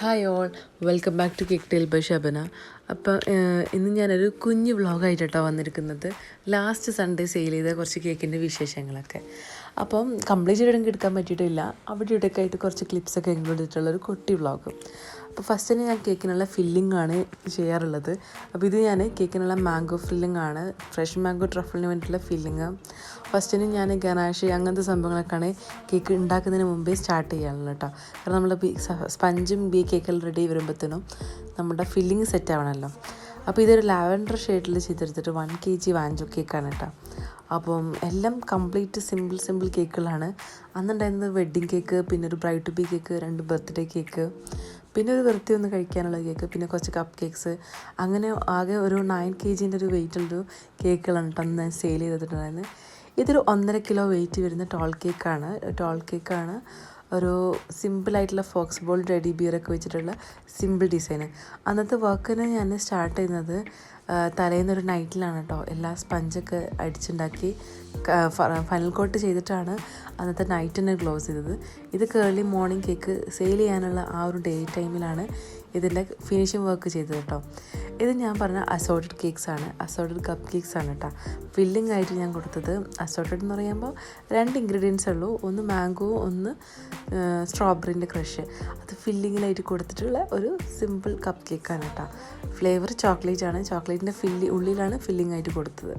Hi all welcome back to kick tale by Shabana അപ്പം ഇന്ന് ഞാനൊരു കുഞ്ഞ് വ്ളോഗായിട്ടാണ് വന്നിരിക്കുന്നത്. ലാസ്റ്റ് സൺഡേ സെയിൽ ചെയ്ത കുറച്ച് കേക്കിന്റെ വിശേഷങ്ങളൊക്കെ. അപ്പം കംപ്ലീറ്റ് ആയിട്ട് എടുക്കാൻ പറ്റിയിട്ടില്ല. അവിടെ ഇവിടെയൊക്കെ ആയിട്ട് കുറച്ച് ക്ലിപ്സൊക്കെ ഇൻക്ലൂഡ് ചെയ്തിട്ടുള്ള ഒരു കുട്ടി വ്ളോഗ്. അപ്പോൾ ഫസ്റ്റ് തന്നെ ഞാൻ കേക്കിനുള്ള ഫില്ലിംഗ് ആണ് ചെയ്യാറുള്ളത്. അപ്പോൾ ഇത് ഞാൻ കേക്കിനുള്ള മാംഗോ ഫില്ലിംഗ് ആണ് ഫ്രഷ് മാംഗോ ട്രഫിളിന് വേണ്ടിയിട്ടുള്ള ഫില്ലിങ് തന്നെ ഞാൻ ഗനാഷ് അങ്ങനത്തെ സംഭവങ്ങളൊക്കെയാണ് കേക്ക് ഉണ്ടാക്കുന്നതിന് മുമ്പേ സ്റ്റാർട്ട് ചെയ്യാനുള്ളത് കേട്ടോ. കാരണം നമ്മൾ സ്പഞ്ചും ബി കേക്കെല്ലാം റെഡി വരുമ്പോഴത്തേനും നമ്മുടെ ഫില്ലിങ് സെറ്റ് ആവണമല്ലോ. അപ്പോൾ ഇതൊരു ലാവൻഡർ ഷെയ്ഡിൽ ചെയ്തെടുത്തിട്ട് വൺ കെ ജി വാഞ്ചോ കേക്കാണ് കേട്ടോ. അപ്പം എല്ലാം കംപ്ലീറ്റ് സിമ്പിൾ സിമ്പിൾ കേക്കുകളാണ്. അന്നുണ്ടായിരുന്നത് വെഡ്ഡിങ് കേക്ക് പിന്നെ ഒരു ബ്രൈഡ് ബി കേക്ക് രണ്ട് ബർത്ത്ഡേ കേക്ക് പിന്നെ ഒരു വെറുതെ ഒന്ന് കഴിക്കാനുള്ള കേക്ക് പിന്നെ കുറച്ച് കപ്പ് കേക്ക്സ് അങ്ങനെ ആകെ ഒരു നയൻ കെ ജീന്റെ ഒരു വെയിറ്റുള്ളൊരു കേക്കുകളാണ് കേട്ടോ അന്ന് സെയിൽ ചെയ്തിട്ടുണ്ടായിരുന്നത്. ഇതൊരു ഒന്നര കിലോ വെയിറ്റ് വരുന്ന ടോൾ കേക്കാണ് ടോൾ കേക്കാണ് ഒരു സിമ്പിളായിട്ടുള്ള ഫോക്സ് ബോൾ റെഡി ബിയറൊക്കെ വെച്ചിട്ടുള്ള സിമ്പിൾ ഡിസൈന് അന്നത്തെ വർക്കിന് ഞാൻ സ്റ്റാർട്ട് ചെയ്യുന്നത് തലേന്നൊരു നൈറ്റിലാണ് കേട്ടോ എല്ലാ സ്പഞ്ചൊക്കെ അടിച്ചുണ്ടാക്കി ഫൈനൽ കോട്ട് ചെയ്തിട്ടാണ് അന്നത്തെ നൈറ്റിനെ ക്ലോസ് ചെയ്തത്. ഇത് കേർലി മോർണിംഗ് കേക്ക് സെയിൽ ചെയ്യാനുള്ള ആ ഒരു ഡേ ടൈമിലാണ് ഇതിന്റെ ഫിനിഷിംഗ് വർക്ക് ചെയ്തത് കേട്ടോ ഇത് ഞാൻ പറഞ്ഞ അസോർട്ടഡ് കേക്ക്സ് ആണ്. അസോർട്ടഡ് കപ്പ് കേക്ക്സ് ആണ് കേട്ടോ ഫില്ലിംഗ് ആയിട്ട് ഞാൻ കൊടുത്തത് അസോർട്ടഡ് എന്ന് പറയുമ്പോൾ രണ്ട് ഇൻഗ്രീഡിയൻസ് ഉള്ളൂ. ഒന്ന് മാംഗോ ഒന്ന് സ്ട്രോബെറിന്റെ ക്രഷ് അത് ഫില്ലിങ്ങിലായിട്ട് കൊടുത്തിട്ടുള്ള ഒരു സിമ്പിൾ കപ്പ് കേക്കാണ് കേട്ടോ ഫ്ലേവർ ചോക്ലേറ്റ് ആണ് ചോക്ലേറ്റിന്റെ ഫില്ലി ഉള്ളിലാണ് ഫില്ലിംഗ് ആയിട്ട് കൊടുത്തത്.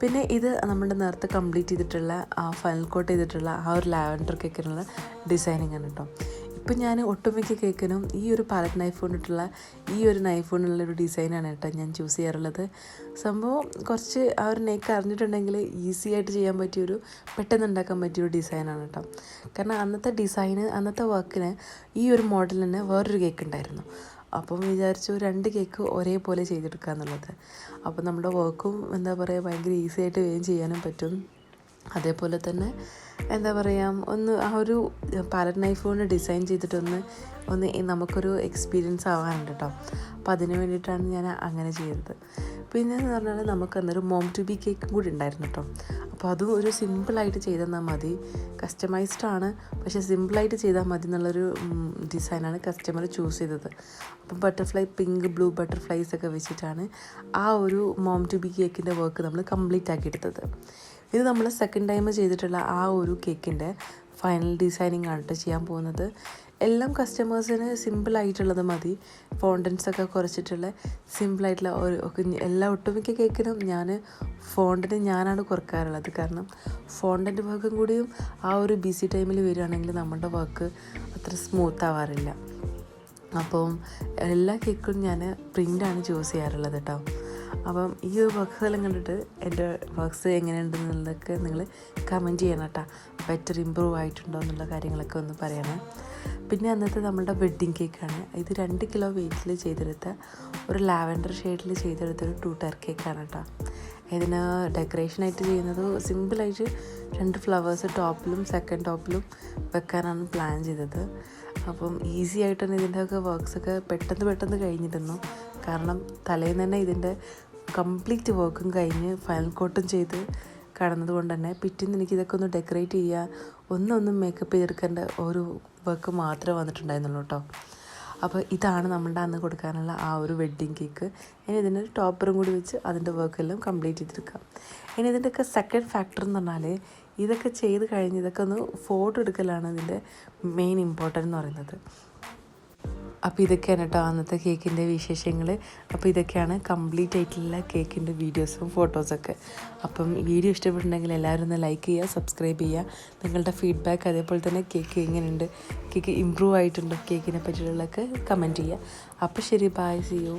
പിന്നെ ഇത് നമ്മുടെ നേരത്തെ കംപ്ലീറ്റ് ചെയ്തിട്ടുള്ള ആ ഫൈനൽ കോട്ട് ചെയ്തിട്ടുള്ള ആ ഒരു ലാവൻഡർ കേക്കിനുള്ള ഡിസൈനിങ് ആണ് കേട്ടോ ഇപ്പം ഞാൻ ഒട്ടുമിക്ക കേക്കിനും ഈ ഒരു പാലറ്റ് നൈഫ് കൊണ്ടിട്ടുള്ള ഈ ഒരു നൈഫ് കൊണ്ടുള്ള ഒരു ഡിസൈനാണ് കേട്ടോ ഞാൻ ചൂസ് ചെയ്യാറുള്ളത്. സംഭവം കുറച്ച് ആ ഒരു നെക്ക് അറിഞ്ഞിട്ടുണ്ടെങ്കിൽ ഈസി ആയിട്ട് ചെയ്യാൻ പറ്റിയൊരു പെട്ടെന്ന് ഉണ്ടാക്കാൻ പറ്റിയൊരു ഡിസൈനാണ് കേട്ടോ. കാരണം അന്നത്തെ ഡിസൈന് അന്നത്തെ വർക്കിന് ഈ ഒരു മോഡലിന് വേറൊരു കേക്ക് ഉണ്ടായിരുന്നു. അപ്പം വിചാരിച്ചു രണ്ട് കേക്ക് ഒരേപോലെ ചെയ്തെടുക്കുക എന്നുള്ളത് അപ്പം നമ്മുടെ വർക്കും എന്താ പറയുക ഭയങ്കര ഈസി ആയിട്ട് വേഗം ചെയ്യാനും പറ്റും. അതേപോലെ തന്നെ എന്താ പറയുക ഒന്ന് ആ ഒരു പാലറ്റ് നൈഫ് കൊണ്ട് ഡിസൈൻ ചെയ്തിട്ടൊന്ന് ഒന്ന് നമുക്കൊരു എക്സ്പീരിയൻസ് ആവാനുണ്ട് കേട്ടോ അപ്പം അതിന് വേണ്ടിയിട്ടാണ് ഞാൻ അങ്ങനെ ചെയ്തത്. പിന്നെ എന്ന് പറഞ്ഞാൽ നമുക്ക് അന്നൊരു മോം ടു ബി കേക്കും കൂടി ഉണ്ടായിരുന്നു കേട്ടോ അപ്പോൾ അതും ഒരു സിമ്പിളായിട്ട് ചെയ്തെന്നാൽ മതി. കസ്റ്റമൈസ്ഡ് ആണ്. പക്ഷേ സിമ്പിളായിട്ട് ചെയ്താൽ മതി എന്നുള്ളൊരു ഡിസൈനാണ് കസ്റ്റമർ ചൂസ് ചെയ്തത്. അപ്പം ബട്ടർഫ്ലൈ പിങ്ക് ബ്ലൂ ബട്ടർഫ്ലൈസ് ഒക്കെ വെച്ചിട്ടാണ് ആ ഒരു മോം ടു ബി കേക്കിന്റെ വർക്ക് നമ്മൾ കംപ്ലീറ്റ് ആക്കി എടുത്തത്. ഇത് നമ്മൾ സെക്കൻഡ് ടൈം ചെയ്തിട്ടുള്ള ആ ഒരു കേക്കിന്റെ ഫൈനൽ ഡിസൈനിങ് ആണ് കേട്ടോ ചെയ്യാൻ പോകുന്നത്. എല്ലാം കസ്റ്റമേഴ്സിന് സിമ്പിളായിട്ടുള്ളത് മതി. ഫോണ്ടൻസ് ഒക്കെ കുറച്ചിട്ടുള്ള സിമ്പിളായിട്ടുള്ള ഒരു എല്ലാ ഒട്ടുമിക്ക കേക്കിനും ഞാൻ ഫോണ്ടന് ഞാനാണ് കുറക്കാറുള്ളത്. കാരണം ഫോണ്ടന്റെ വർക്കും കൂടിയും ആ ഒരു ബിസി ടൈമിൽ വരികയാണെങ്കിൽ നമ്മുടെ വർക്ക് അത്ര സ്മൂത്ത് ആവാറില്ല. അപ്പം എല്ലാ കേക്കും ഞാൻ പ്രിന്റാണ് ചൂസ് ചെയ്യാറുള്ളത് കേട്ടോ അപ്പം ഈ ഒരു വർക്ക്സെല്ലാം കണ്ടിട്ട് എന്റെ വർക്ക്സ് എങ്ങനെയുണ്ടെന്നുള്ളതൊക്കെ നിങ്ങൾ കമന്റ് ചെയ്യണം കേട്ടോ ബെറ്റർ ഇമ്പ്രൂവ് ആയിട്ടുണ്ടോ എന്നുള്ള കാര്യങ്ങളൊക്കെ ഒന്ന് പറയണം. പിന്നെ അന്നത്തെ നമ്മുടെ വെഡ്ഡിങ് കേക്കാണ് ഇത് രണ്ട് കിലോ വെയിറ്റിൽ ചെയ്തെടുത്ത ഒരു ലാവൻഡർ ഷെയ്ഡിൽ ചെയ്തെടുത്ത ഒരു ടയർ കേക്കാണ് കേട്ടോ ഇതിന് ഡെക്കറേഷനായിട്ട് ചെയ്യുന്നത് സിമ്പിളായിട്ട് രണ്ട് ഫ്ലവേഴ്സ് ടോപ്പിലും സെക്കൻഡ് ടോപ്പിലും വെക്കാനാണ് പ്ലാൻ ചെയ്തത്. അപ്പം ഈസി ആയിട്ടാണ് ഇതിന്റെയൊക്കെ വർക്ക്സൊക്കെ പെട്ടെന്ന് പെട്ടെന്ന് കഴിഞ്ഞിരുന്നു. കാരണം തലേന്ന് തന്നെ ഇതിന്റെ കംപ്ലീറ്റ് വർക്കും കഴിഞ്ഞ് ഫൈനൽ കോട്ടും ചെയ്ത് കടന്നത് കൊണ്ട് തന്നെ പിറ്റേന്ന് എനിക്ക് ഇതൊക്കെ ഒന്ന് ഡെക്കറേറ്റ് ചെയ്യുക ഒന്നൊന്നും മേക്കപ്പ് ചെയ്തെടുക്കേണ്ട ഒരു വർക്ക് മാത്രമേ വന്നിട്ടുണ്ടായിരുന്നുള്ളൂ കേട്ടോ. അപ്പോൾ ഇതാണ് നമ്മളുടെ അന്ന് കൊടുക്കാനുള്ള ആ ഒരു വെഡ്ഡിങ് കേക്ക് ഇനി ഇതിന്റെ ഒരു ടോപ്പറും കൂടി വെച്ച് അതിന്റെ വർക്കെല്ലാം കംപ്ലീറ്റ് ചെയ്തെടുക്കാം. ഇനി ഇതിന്റെയൊക്കെ സെക്കൻഡ് ഫാക്ടർ എന്ന് പറഞ്ഞാൽ ഇതൊക്കെ ചെയ്ത് കഴിഞ്ഞ് ഇതൊക്കെ ഒന്ന് ഫോട്ടോ എടുക്കലാണ് ഇതിന്റെ മെയിൻ ഇമ്പോർട്ടന്റ് എന്ന് പറയുന്നത്. അപ്പോൾ ഇതൊക്കെയാണ് കേട്ടോ അന്നത്തെ കേക്കിന്റെ വിശേഷങ്ങൾ അപ്പോൾ ഇതൊക്കെയാണ് കംപ്ലീറ്റ് ആയിട്ടുള്ള കേക്കിന്റെ വീഡിയോസും ഫോട്ടോസൊക്കെ അപ്പം വീഡിയോ ഇഷ്ടപ്പെട്ടിട്ടുണ്ടെങ്കിൽ എല്ലാവരും ഒന്ന് ലൈക്ക് ചെയ്യുക സബ്സ്ക്രൈബ് ചെയ്യുക. നിങ്ങളുടെ ഫീഡ്ബാക്ക് അതേപോലെ തന്നെ കേക്ക് എങ്ങനെയുണ്ട് കേക്ക് ഇമ്പ്രൂവ് ആയിട്ടുണ്ടോ കേക്കിനെ പറ്റിയുള്ളതൊക്കെ കമന്റ് ചെയ്യുക. അപ്പോൾ ശരി ബായ് സി യു